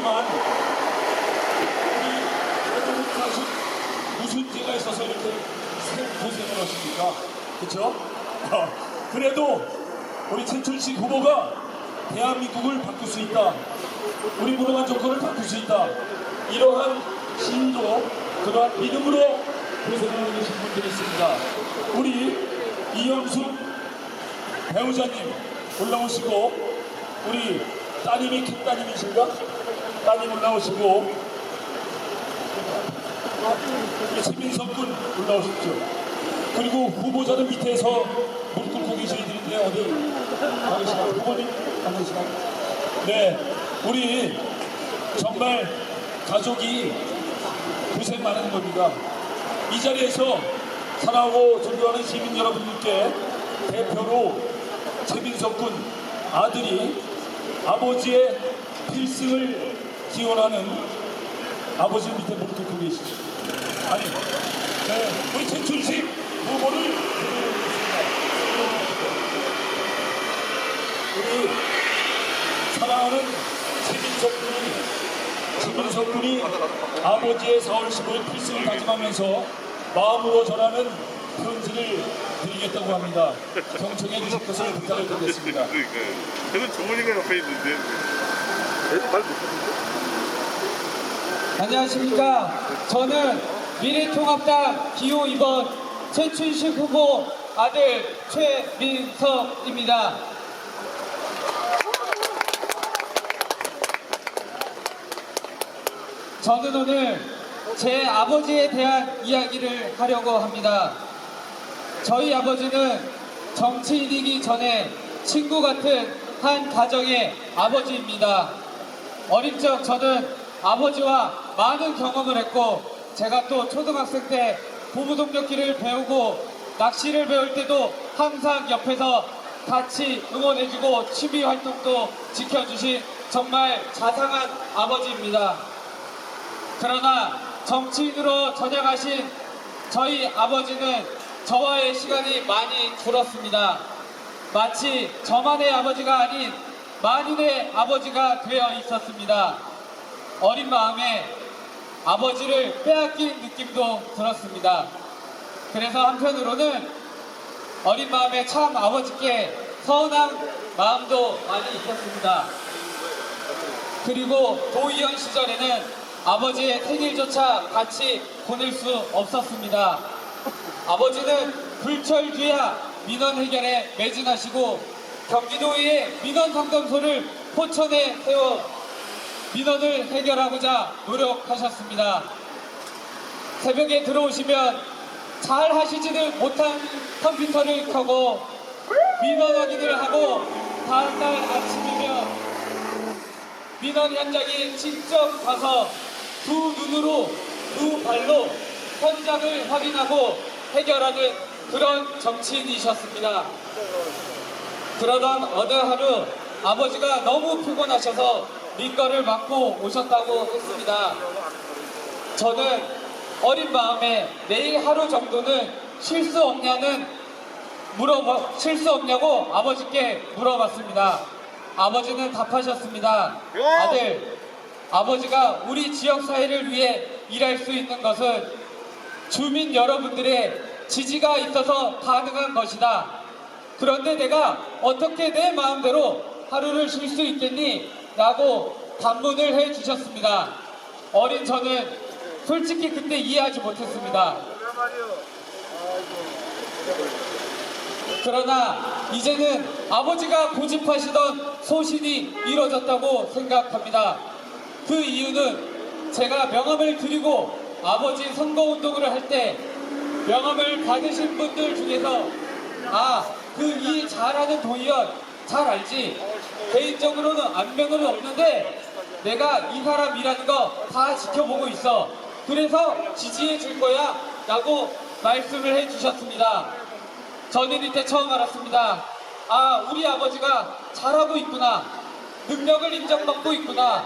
우리 여러분 사실 무슨 죄가 있어서 이렇게 고생을 하십니까? 어, 그래도 우리 최춘식 후보가 대한민국을 바꿀 수 있다. 우리 무능한 정권을 바꿀 수 있다. 이러한 신도 그러한 믿음으로 고생하고 계신 분들이 있습니다. 우리 이영숙 배우자님 올라오시고 우리 따님이 큰 따님이신가? 따님 올라오시고 최민석 군 올라오십시오. 그리고 후보자는 밑에서 무릎 꿇고 계셔야 되는데 어디 가시나 후보님 안 계시나? 네, 우리 정말 가족이 고생 많은 겁니다. 이 자리에서 사랑하고 존경하는 시민 여러분들께 대표로 최민석 군 아들이 아버지의 필승을 기원하는 아버지 밑에 무릎 꿇고 계시죠. 아니, 네, 우리 최춘식 후보를. 우리 사랑하는 최민석 군이 최민석 군이 아버지의 4월 15일 필승을 다짐하면서 마음으로 전하는 편지를 드리겠다고 합니다. 경청해 주실 것을 부탁을 드리겠습니다. 그러니까요. 저는 조문이가 옆에 있는데. 말 못하는데? 안녕하십니까. 저는 미래통합당 기호 2번 최춘식 후보 아들 최민석입니다. 저는 오늘 제 아버지에 대한 이야기를 하려고 합니다. 저희 아버지는 정치인이기 전에 친구 같은 한 가정의 아버지입니다. 어린 적 저는 아버지와 많은 경험을 했고 제가 또 초등학생 때 고무동력기를 배우고 낚시를 배울 때도 항상 옆에서 같이 응원해주고 취미 활동도 지켜주신 정말 자상한 아버지입니다. 그러나 정치인으로 전향하신 저희 아버지는 저와의 시간이 많이 줄었습니다. 마치 저만의 아버지가 아닌 만인의 아버지가 되어 있었습니다. 어린 마음에 아버지를 빼앗긴 느낌도 들었습니다. 그래서 한편으로는 어린 마음에 참 아버지께 서운한 마음도 많이 있었습니다. 그리고 도의원 시절에는 아버지의 생일조차 같이 보낼 수 없었습니다. 아버지는 불철 뒤야 민원 해결에 매진하시고 경기도의회 민원 상담소를 포천에 세워 민원을 해결하고자 노력하셨습니다. 새벽에 들어오시면 잘 하시지는 못한 컴퓨터를 켜고 민원 확인을 하고 다음날 아침이면 민원 현장에 직접 가서 두 눈으로 두 발로 현장을 확인하고 해결하는 그런 정치인이셨습니다. 그러던 어느 하루 아버지가 너무 피곤하셔서 민거를 맡고 오셨다고 했습니다. 저는 어린 마음에 내일 하루 정도는 쉴수 없냐는 물어봐 쉴수 없냐고 아버지께 물어봤습니다. 아버지는 답하셨습니다. 아들, 아버지가 우리 지역 사회를 위해 일할 수 있는 것은 주민 여러분들의 지지가 있어서 가능한 것이다. 그런데 내가 어떻게 내 마음대로 하루를 쉴 수 있겠니? 라고 반문을 해 주셨습니다. 어린 저는 솔직히 그때 이해하지 못했습니다. 그러나 이제는 아버지가 고집하시던 소신이 이뤄졌다고 생각합니다. 그 이유는 제가 명함을 드리고 아버지 선거운동을 할 때 명함을 받으신 분들 중에서 아, 그 일 잘하는 도의원 잘 알지. 개인적으로는 안면은 없는데 내가 이 사람이라는 거 다 지켜보고 있어. 그래서 지지해 줄 거야. 라고 말씀을 해 주셨습니다. 저는 이때 처음 알았습니다. 아, 우리 아버지가 잘하고 있구나. 능력을 인정받고 있구나.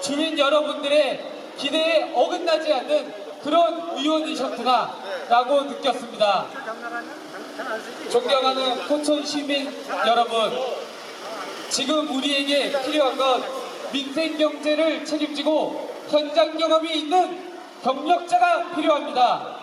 주민 여러분들의 기대에 어긋나지 않는 그런 의원이셨구나. 라고 느꼈습니다. 존경하는 포천 시민 여러분. 지금 우리에게 필요한 건 민생 경제를 책임지고 현장 경험이 있는 경력자가 필요합니다.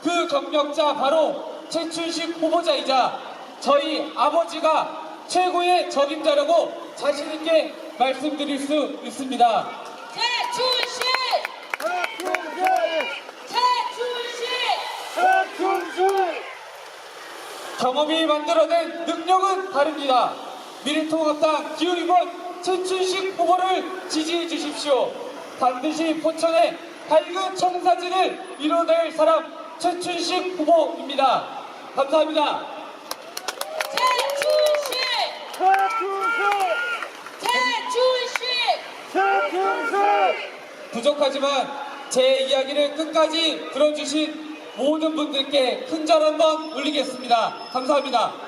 그 경력자 바로 최춘식 후보자이자 저희 아버지가 최고의 적임자라고 자신있게 말씀드릴 수 있습니다. 최춘식! 최춘식! 경험이 만들어낸 능력은 다릅니다. 미래통합당 기후이번 최춘식 후보를 지지해 주십시오. 반드시 포천의 밝은 청사진을 이뤄낼 사람 최춘식 후보입니다. 감사합니다. 최춘식! 최춘식! 부족하지만 제 이야기를 끝까지 들어주신 모든 분들께 큰 절 한번 올리겠습니다. 감사합니다.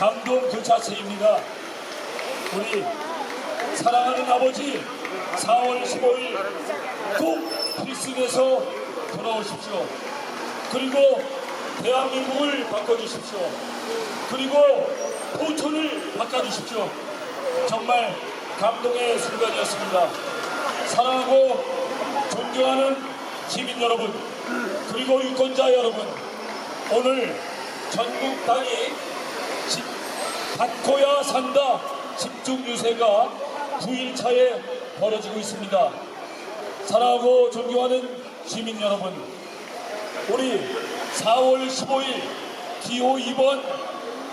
감동 그 자체입니다. 우리 사랑하는 아버지 4월 15일 꼭 필승해서 돌아오십시오. 그리고 대한민국을 바꿔주십시오. 그리고 포천을 바꿔주십시오. 정말 감동의 순간이었습니다. 사랑하고 존경하는 시민 여러분, 그리고 유권자 여러분, 오늘 전국 집, 받고야 산다 집중 유세가 9일차에 벌어지고 있습니다. 사랑하고 존경하는 시민 여러분, 우리 4월 15일 기호 2번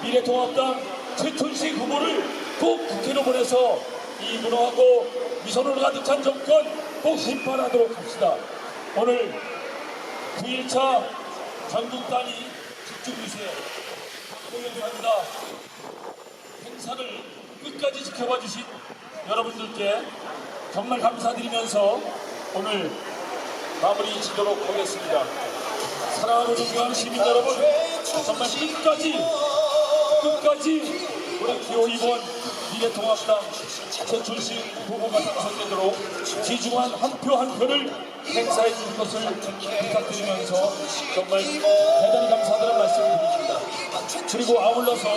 미래통합당 최춘식 후보를 꼭 국회로 보내서 이 무능하고 미선으로 가득 찬 정권 꼭 심판하도록 합시다. 오늘 9일차 전국 단위 집중 유세 박보영입니다. 행사를 끝까지 지켜봐 주신 여러분들께 정말 감사드리면서 오늘 마무리 지도록 하겠습니다. 사랑하고 존경하는 시민 여러분, 정말 끝까지 끝까지 우리 기호 2번 미래통합당 최춘식 후보가 당선되도록 귀중한 한 표 한 표를 행사해 주실 것을 부탁드리면서 정말 대단히 그리고 아울러서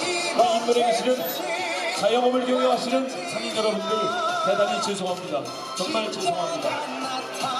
우리 인문에 계시는 자영업을 경영하시는 상인 여러분들 대단히 죄송합니다. 정말 죄송합니다.